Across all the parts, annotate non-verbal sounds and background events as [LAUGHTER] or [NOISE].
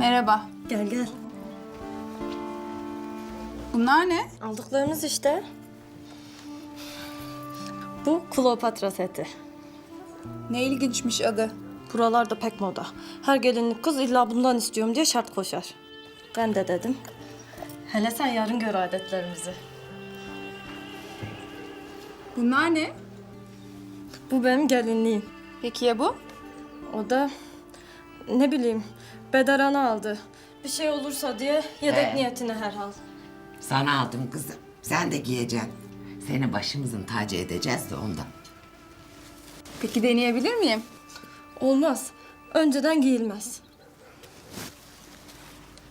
Merhaba. Gel gel. Bunlar ne? Aldıklarımız işte. Bu Kleopatra seti. Ne ilginçmiş adı. Buralarda pek moda. Her gelinlik kız illa bundan istiyorum diye şart koşar. Ben de dedim. Hele sen yarın gör adetlerimizi. Bunlar ne? Bu benim gelinliğim. Peki ya bu? O da ne bileyim bedarana aldı. Bir şey olursa diye yedek He. niyetine herhal. Sana aldım kızım. Sen de giyeceksin. Seni başımızın tacı edeceğiz de ondan. Peki deneyebilir miyim? Olmaz. Önceden giyilmez.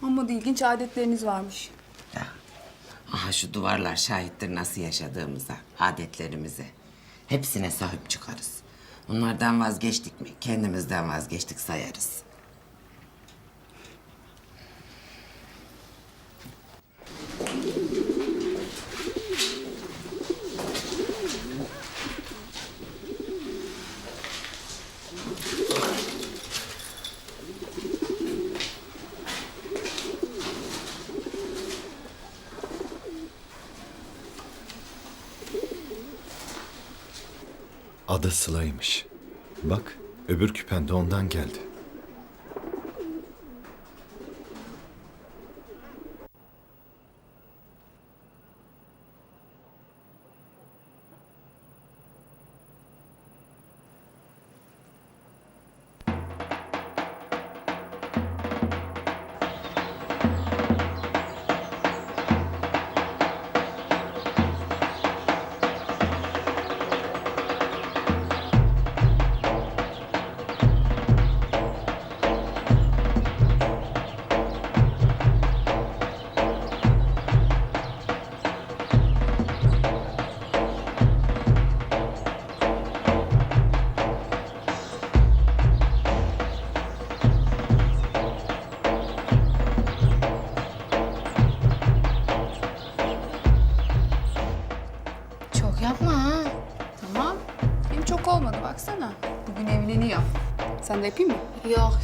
Ama da ilginç adetleriniz varmış. Ya. Aha şu duvarlar şahittir nasıl yaşadığımıza, adetlerimize. Hepsine sahip çıkarız. Bunlardan vazgeçtik mi kendimizden vazgeçtik sayarız. Adı Sıla'ymış. Bak, öbür küpen de ondan geldi.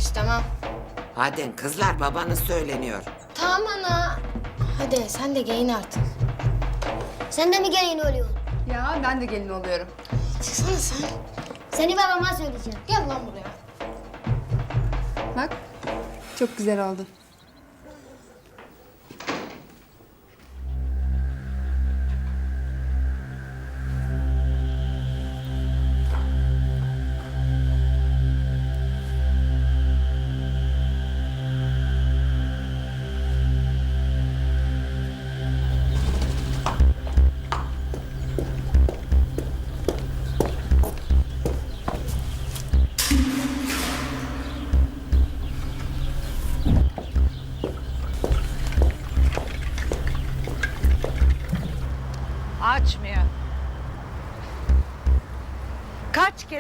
İstemem. Hadi kızlar babanız söyleniyor. Tamam ana. Hadi sen de giyin artık. Sen de mi gelin oluyorsun? Ya ben de gelin oluyorum. Çıksana sen. Seni babama söyleyeceğim. Gel lan buraya. Bak. Çok güzel oldu.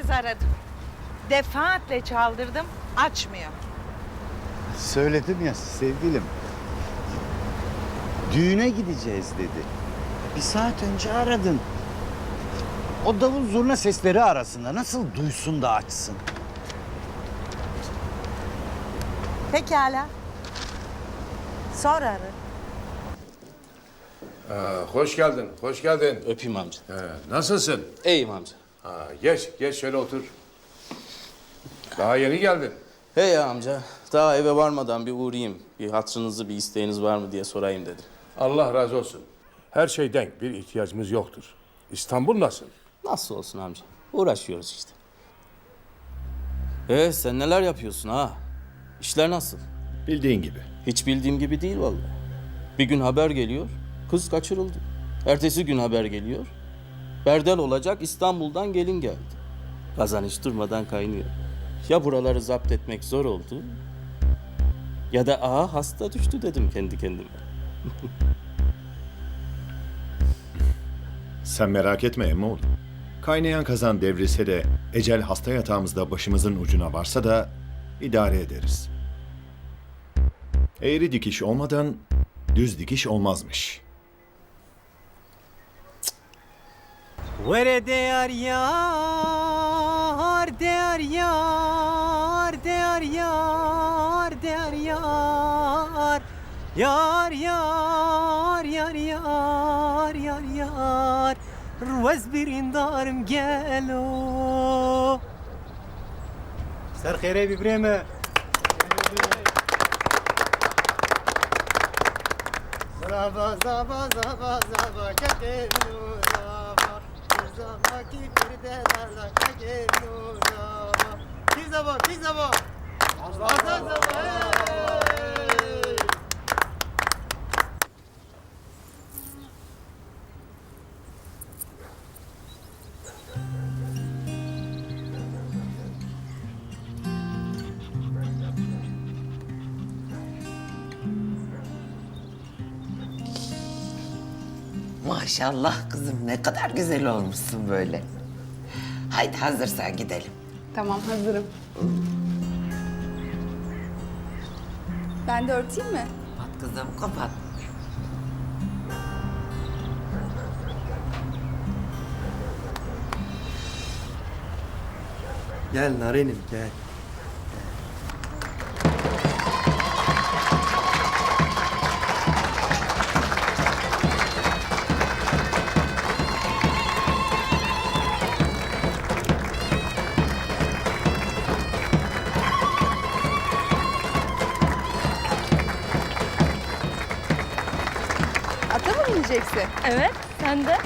Kez aradım. Defaatle çaldırdım, açmıyor. Söyledim ya sevgilim. Düğüne gideceğiz dedi. Bir saat önce aradın. O davul zurna sesleri arasında nasıl duysun da açsın? Pekala. Sonra ara. Ha, hoş geldin, hoş geldin. Öpeyim amca. He, nasılsın? İyiyim amca. Ha, geç, geç şöyle otur. Daha yeni geldin. Hey ya amca. Daha eve varmadan bir uğrayayım. Bir hatırınızı, bir isteğiniz var mı diye sorayım dedim. Allah razı olsun. Her şey denk, bir ihtiyacımız yoktur. İstanbul nasıl? Nasıl olsun amca? Uğraşıyoruz işte. Ee sen neler yapıyorsun ha? İşler nasıl? Bildiğin gibi. Hiç bildiğim gibi değil vallahi. Bir gün haber geliyor, kız kaçırıldı. Ertesi gün haber geliyor, berdel olacak İstanbul'dan gelin geldi. Kazan hiç durmadan kaynıyor. Ya buraları zapt etmek zor oldu, ya da aha hasta düştü dedim kendi kendime. [LAUGHS] Sen merak etme emmoğlu. Kaynayan kazan devrilse de ecel hasta yatağımızda başımızın ucuna varsa da idare ederiz. Eğri dikiş olmadan düz dikiş olmazmış. Where they yar, are yar, are yar, are yar. Yar Yar yar yar yar yar. Rwez birin darım gelo Ser khire bi breme Zaba zaba zaba zaba zaba Zaba ki birde darla kakenu zaba Ki zaba ki Maşallah kızım ne kadar güzel olmuşsun böyle. Haydi hazırsan gidelim. Tamam hazırım. Ben de örteyim mi? Kapat kızım kapat. Gel Narenim gel. Ata mı bineceksin? Evet, sen de.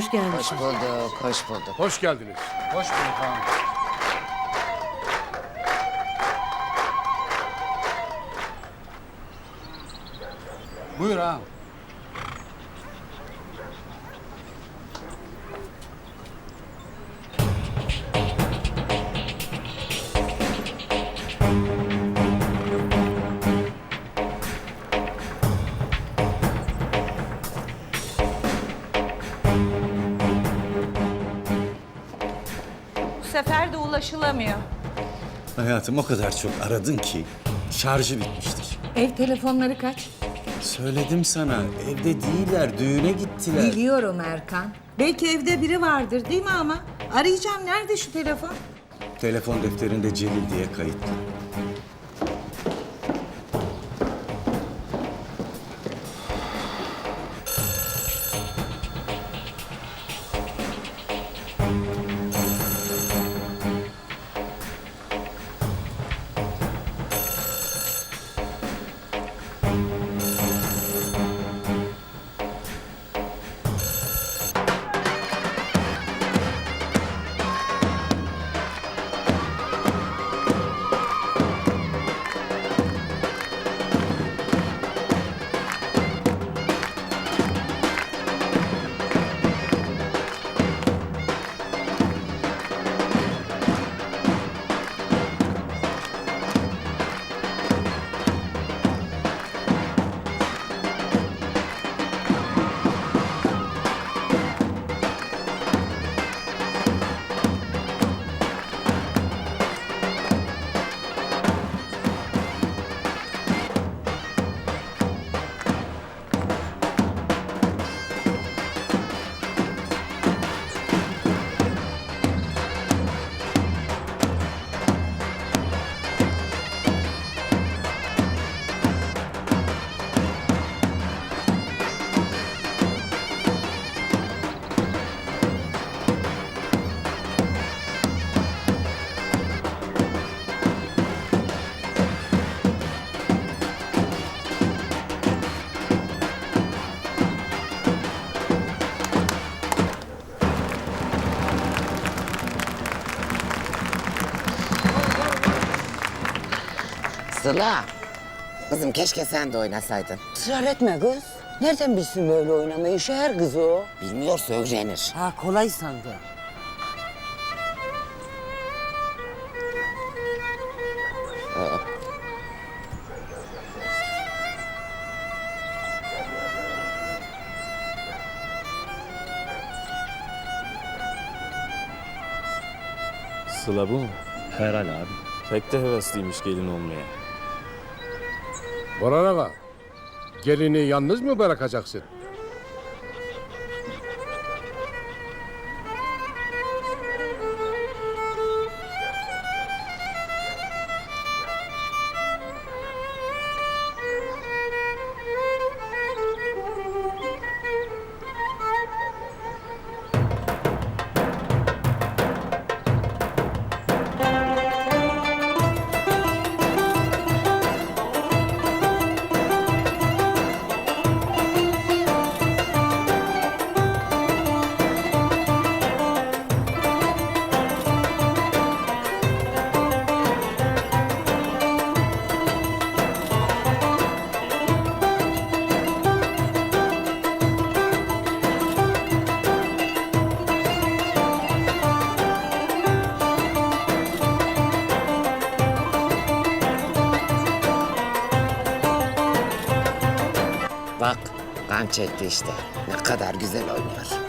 Hoş. Hoş bulduk, hoş bulduk. Hoş geldiniz. Hoş bulduk ağam. Buyur ağam. Ulaşılamıyor. Hayatım o kadar çok aradın ki şarjı bitmiştir. Ev telefonları kaç? Söyledim sana evde değiller düğüne gittiler. Biliyorum Erkan. Belki evde biri vardır değil mi ama? Arayacağım. Nerede şu telefon? Telefon defterinde Celil diye kayıtlı. Sıla. Kızım keşke sen de oynasaydın. Israr etme kız. Nereden bilsin böyle oynamayı? Şehir kızı o. Bilmiyorsa öğrenir. Ha kolay sandı. Sıla bu mu? Herhal abi. Pek de hevesliymiş gelin olmaya. Boran ağa, gelini yalnız mı bırakacaksın? Bak kan çekti işte. Ne kadar güzel oynuyor.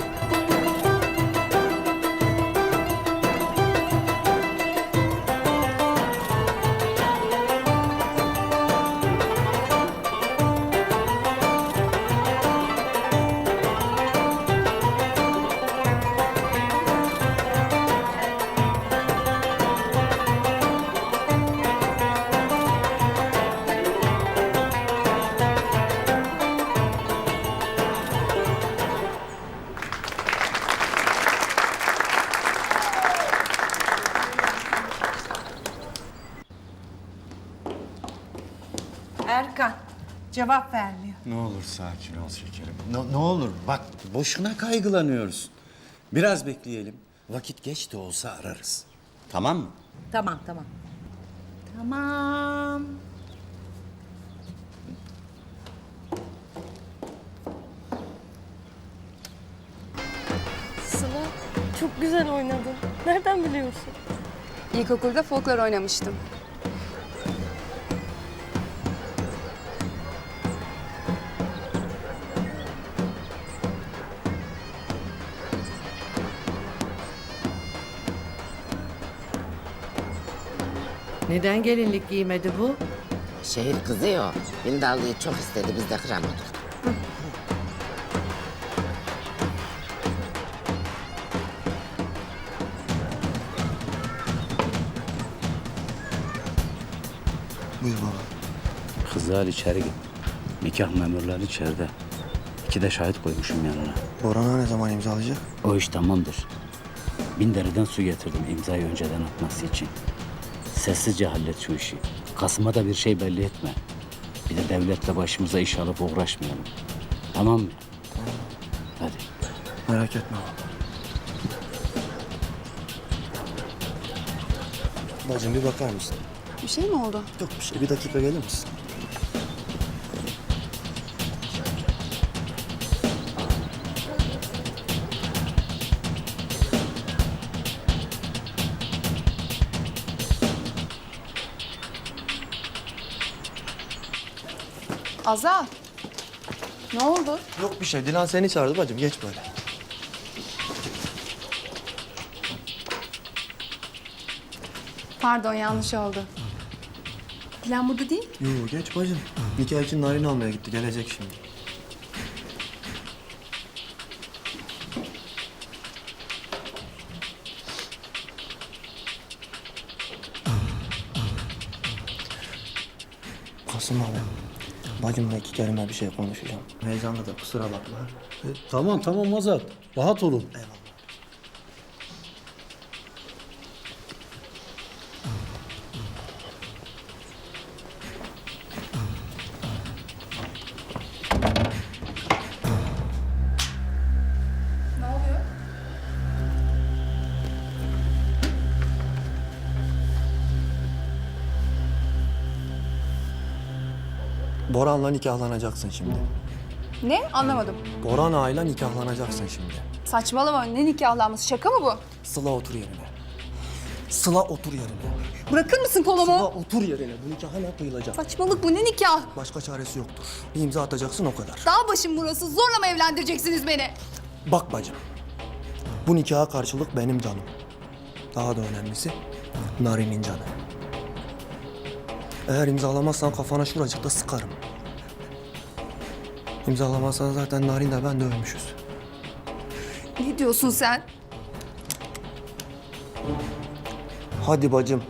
Cevap vermiyor. Ne olur sakin ol şekerim. Ne, ne olur bak boşuna kaygılanıyoruz. Biraz bekleyelim. Vakit geç de olsa ararız. Tamam mı? Tamam tamam. Tamam. Sıla çok güzel oynadın. Nereden biliyorsun? İlkokulda folklor oynamıştım. Neden gelinlik giymedi bu? Şehir kızıyor. Bindallıyı çok istedi biz de kıramadık. Buyur baba. Kızı al içeri git. Nikah memurları içeride. İki de şahit koymuşum yanına. Boran'a ne zaman imzalayacak? O iş tamamdır. Bin dereden su getirdim imzayı önceden atması için. Sessizce hallet şu işi. Kasım'a da bir şey belli etme. Bir de devletle başımıza iş alıp uğraşmayalım. Tamam mı? Hadi. Merak etme baba. Bacım bir bakar mısın? Bir şey mi oldu? Yok bir şey. Bir dakika gelir misin? Azal. Ne oldu? Yok bir şey. Dilan seni çağırdı bacım. Geç böyle. Pardon yanlış oldu. Plan burada değil. Yok geç bacım. Nikah için narin almaya gitti. Gelecek şimdi. Kasım abi. Bacımla iki kelime bir şey konuşacağım. Heyecanlı da kusura bakma. tamam tamam Azat. Rahat olun. Eyvallah. Nikahlanacaksın şimdi. Ne? Anlamadım. Boran ağayla nikahlanacaksın şimdi. Saçmalama. Ne nikahlanması? Şaka mı bu? Sıla otur yerine. Sıla otur yerine. Bırakır mısın Sıla kolumu? otur yerine. Bu nikah hemen kıyılacak. Saçmalık bu. Ne nikah? Başka çaresi yoktur. Bir imza atacaksın o kadar. Dağ başım burası. Zorla mı evlendireceksiniz beni? Bak bacım. Bu nikaha karşılık benim canım. Daha da önemlisi Narin'in canı. Eğer imzalamazsan kafana şuracıkta sıkarım. İmzalamazsan zaten Narin de ben de ölmüşüz. Ne diyorsun sen? Hadi bacım.